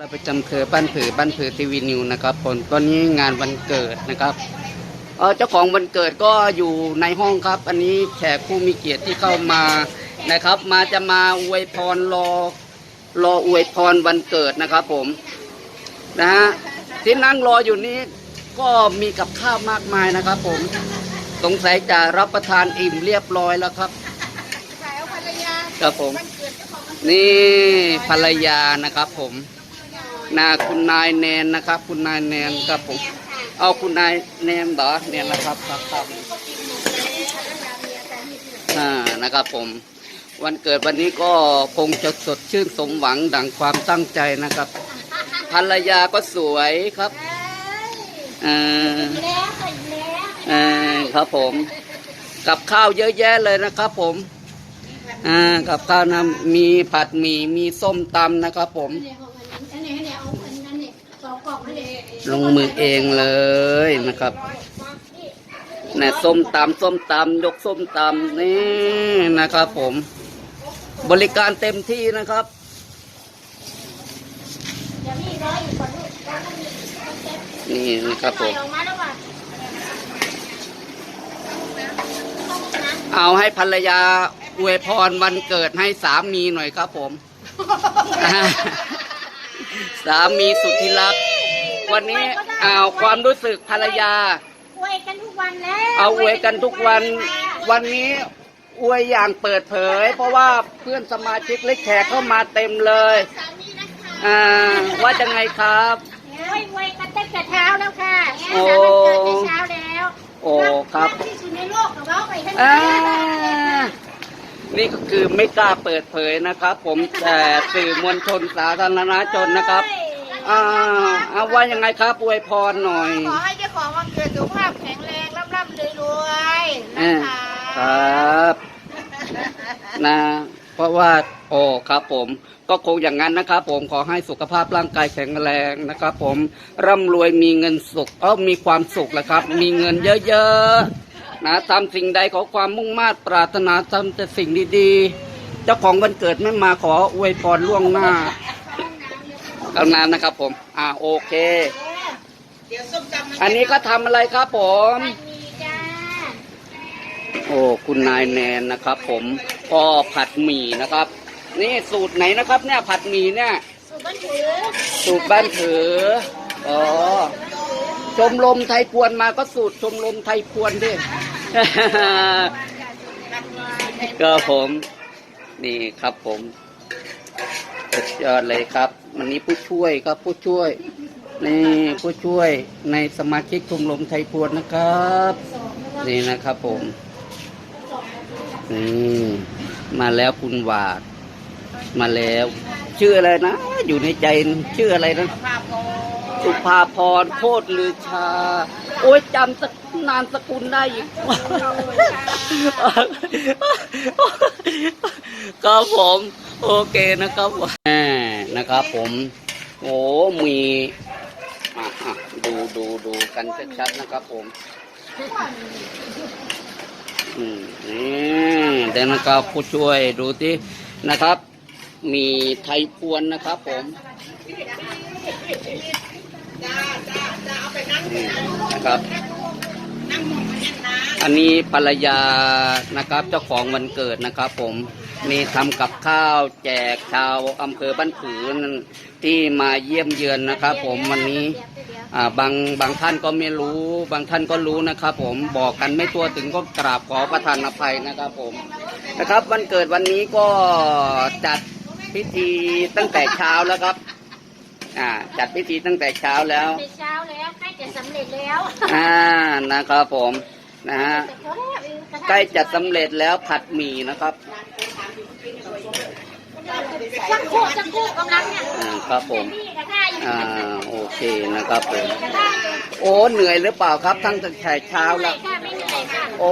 เราประจำเครือบ้านผือบ้านผือทีวีนิวนะครับผลตอนนี้งานวันเกิดนะครับเออเจ้าของวันเกิดก็อยู่ในห้องครับ อันนี้แขกผู้มีเกียรติที่เข้ามานะครับ มาจะมาอวยพรรอรออวยพรวันเกิดนะครับ ผมนะฮะที่นั่งรออยู่นี้ก็มีกับข้าวมากมายนะครับ ผมสงสัยจะรับประทานอิ่มเรียบร้อยแล้วครับสาวภรรยาครับผมวันเกิดเจ้าของวันนี่ภรรยานะครับผม นาคุณนายแนนนะครับ คุณนายแนนครับผมเอาคุณนายแนนเหรอแนนนะครับครับครับอ่านะครับผม วันเกิดวันนี้ก็คงจะสดชื่นสมหวังดังความตั้งใจนะครับ ภรรยาก็สวยครับเอ่อเอ่อครับผม กับข้าวเยอะแยะเลยนะครับผมอ่ากับข้าวนะมีผัดหมี่มีส้มตำนะครับผม ลงมือเองเลยนะครับนี่ส้มตำส้มตำยกส้มตำนี่นะครับผม บริการเต็มที่นะครับนี่นะครับผมเอาให้ภรรยาอวยพรวันเกิดให้สามีหน่อยครับผม สามีสุดที่รัก วันนี้เอาความรู้สึกภรรยา อวยกันทุกวันแล้วเอาอวยกันทุกวันวันนี้อวยอย่างเปิดเผย เพราะว่าเพื่อนสมาชิกเล็กแขกเข้ามาเต็มเลยสามีนะคะอ่าว่าจะไงครับ อวยอวยกันตั้งแต่เช้าแล้วค่ะโอ้ สามวันเกิดแต่เช้าแล้วโอ้ครับกที่สุดในโลกกับเราไปทั้งอ่านั้นนี่ก็คือไม่กล้าเปิดเผยนะครับ ผมแต่สื่อมวลชนสาธารณชนนะครับอ่าเอาว่ายังไงครับอวยพรหน่อย ขอให้เจ้าของวันเกิดสุขภาพแข็งแรงร่ำร่ำรวยรวยอ่านะคะครับ นะ เพราะว่าโอ้ครับผมก็คงอย่างนั้นนะครับผมขอให้สุขภาพร่างกายแข็งแรงนะครับผมร่ำรวยมีเงินสุขเออมีความสุขแหละครับ มีเงินเยอะๆนะทำสิ่งใดขอความมุ่งมา่ปรารถนาทำแต่สิ่งดีๆ เจ้าของวันเกิดไม่มาขออวยพรล่วงหน้า เอานานนะครับผม อ่าโอเคอันนี้ก็ทำอะไรครับผมไม่มีจ้าโอ้คุณนายแนนนะครับ ผมก็ผัดหมี่นะครับ นี่สูตรไหนนะครับ เนี่ยผัดหมี่เนี่ยสุบันถือสูตรบ้านถืออ๋อชมรมไทยพวนมาก็สูตรชมรมไทยพวนดิก็ผม นี่ครับผม สุดยอดเลยครับ วันนี้ผู้ช่วยครับผู้ช่วยนี่ผู้ช่วยในสมาชิกชมรมไทยพวนนะครับ นี่นะครับผมนี่มาแล้วคุณวาด มาแล้ว ชื่ออะไรนะ อยู่ในใจชื่ออะไรนะสุภาพรโคตรลือชา โอ้ยจำสกนามสกุลได้อีกครับผม โอเคนะครับแหมนะครับผมโอ้มีดูดูดูกันชัดๆนะครับผมอืมนี่เดี๋ยวนะครับผู้ช่วยดูที่นะครับ มีไทยพวนนะครับผมนี่นะครับ อันนี้ภรรยานะครับเจ้าของวันเกิดนะครับผมมีทำกับข้าวแจกชาวอำเภอบ้านผือที่มาเยี่ยมเยือนนะครับ ผมวันนี้บางบางท่านก็ไม่รู้ บางท่านก็รู้นะครับ ผมบอกกันไม่ตัวถึงก็กราบขอประทานอภัยนะครับ ผมนะครับ วันเกิดวันนี้ก็จัดพิธีตั้งแต่เช้าแล้วครับ อ่า จัดพิธีตั้งแต่เช้าแล้ว สำเร็จแล้วอ่านะครับผมนะฮะใกล้จะสำเร็จแล้วผัดหมี่นะครับสักครู่สักครู่กำลังเนี่ยอ่าครับผมนี่ก็ได้อยู่อ่าโอเคนะครับผมโอ้เหนื่อยหรือเปล่าครับทั้งแต่เช้าเหนื่แล้อวยค่ะไม่เหนื่อยค่ะโอ้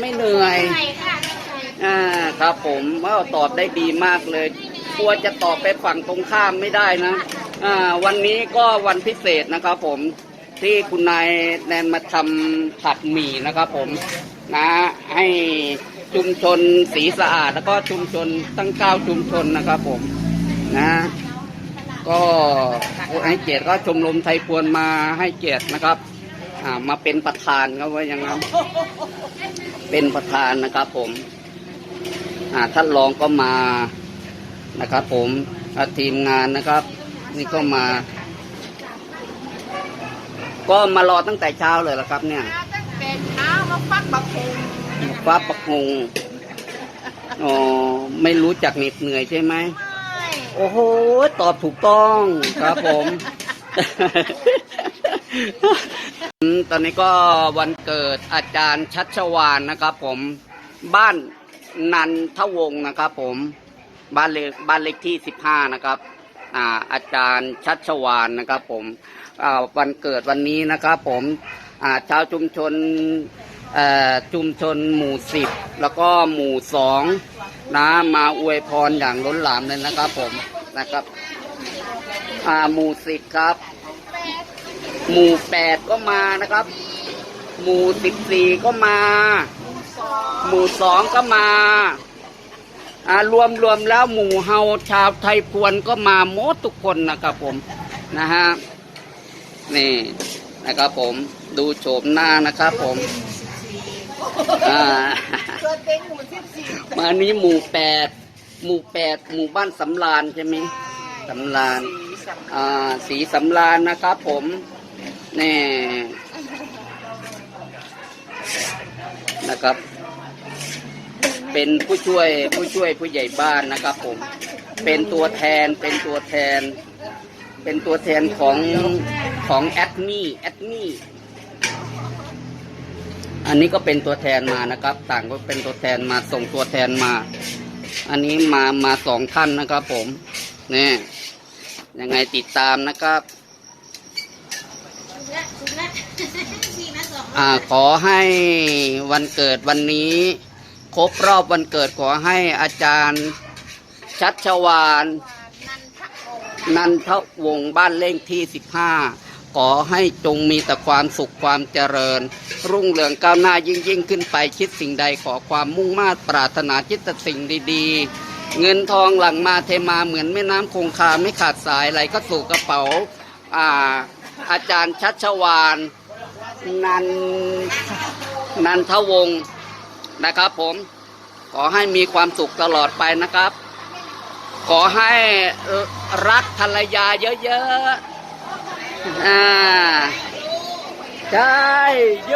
ไม่เหนื่อยเหนื่อยค่ะไม่เหนื่อยอ่าครับผมว่าตอบได้ดีมากเลยกลัวจะตอบไปฝั่งตรงข้ามไม่ได้นะอ่าวันนี้ก็วันพิเศษนะครับผม ที่คุณนายแนนมาทำผัดหมี่นะครับผมนะให้ชุมชนสีสะอาด แล้วก็ชุมชนตั้งเก้าชุมชนนะครับผมนะก็ให้เกียรติก็ชมรมไทยพวนมาให้เกียรตินะครับมาเป็นประธานครับว่าอย่างนั้นเป็นประธานนะครับผมท่านรองก็มานะครับผมทีมงานนะครับ นี่ก็มา ก็มารอตั้งแต่เช้าเลยละครับ เนี่ยมาตั้งแต่เช้ามาฟักบักคงฟ้าปักงงอ๋อไม่รู้จักเหน็ดเหนื่อยใช่ไหมไม่โอ้โห ตอบถูกต้องครับผมอืมตอนนี้ก็วันเกิดอาจารย์ชัชวานนะครับ ผมบ้านนันทวงศ์นะครับ ผมบ้านเลขบ้านเลขที่สิบห้านะครับ อ่า อาจารย์ชัชวานนะครับ ผมอ่า วันเกิดวันนี้นะครับผมชาวชุมชนชุมชนหมู่สิบแล้วก็หมู่สองนะมาอวยพรอย่างล้นหลามเลยนะครับผมนะครับหมู่สิบครับ หมู่แปดก็มานะครับ หมู่สิบสี่ก็มา หมู่สองก็มาอ่ารวมรวมแล้วหมู่เฮาชาวไทยพวนก็มาหมดทุกคนนะครับผมนะฮะ นี่นะครับผมดูโฉมหน้านะครับผมอ่าเกิดเป็นหมู่สิบสี่มานี้หมู่แปดหมู่แปดหมู่บ้านสำรานใช่ไหมสำรานอ่าสีสำรานนะครับผมนี่นะครับ เป็นผู้ช่วยผู้ช่วยผู้ใหญ่บ้านนะครับผม เป็นตัวแทนเป็นตัวแทน เป็นตัวแทนของของแอดมี่แอดมี่อันนี้ก็เป็นตัวแทนมานะครับ ต่างก็เป็นตัวแทนมาส่งตัวแทนมา อันนี้มามาสองท่านนะครับ ผมนี่ยังไงติดตามนะครับอ่าขอให้วันเกิดวันนี้ ครบรอบวันเกิดขอให้อาจารย์ชัชวาน นันทวงศ์นันทวงศ์บ้านเลขที่ 15 ขอให้จงมีแต่ความสุขความเจริญ รุ่งเรืองก้าวหน้ายิ่งยิ่งขึ้นไปคิดสิ่งใดขอความมุ่งมา่ปรารถนาจิตแต่สิ่งดีๆ เงินทองหลั่งมาเทมาเหมือนแม่น้ำคงคาไม่ขาดสายไหลก็สู่กระเป๋าอ่าอาจารย์ชัชวานนันนันทวงศ์นะครับผมขอให้มีความสุขตลอดไปนะครับ ขอให้รักภรรยาเยอะๆอ่าใจโย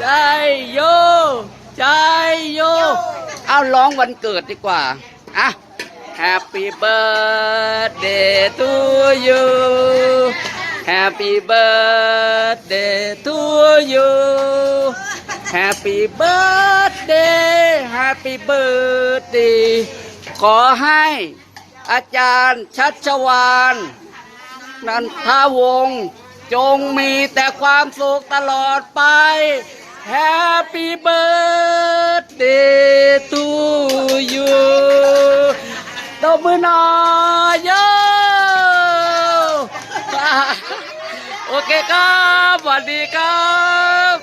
ใจโยใจโยเอาร้องวันเกิดดีกว่าอะ Happy birthday to you Happy birthday to you Happy birthday Happy birthday ขอให้อาจารย์ชัชวานนันทวงศ์จงมีแต่ความสุขตลอดไป Happy birthday to you ตบมือหน่อยโยโอเคครับสวัสดีครับ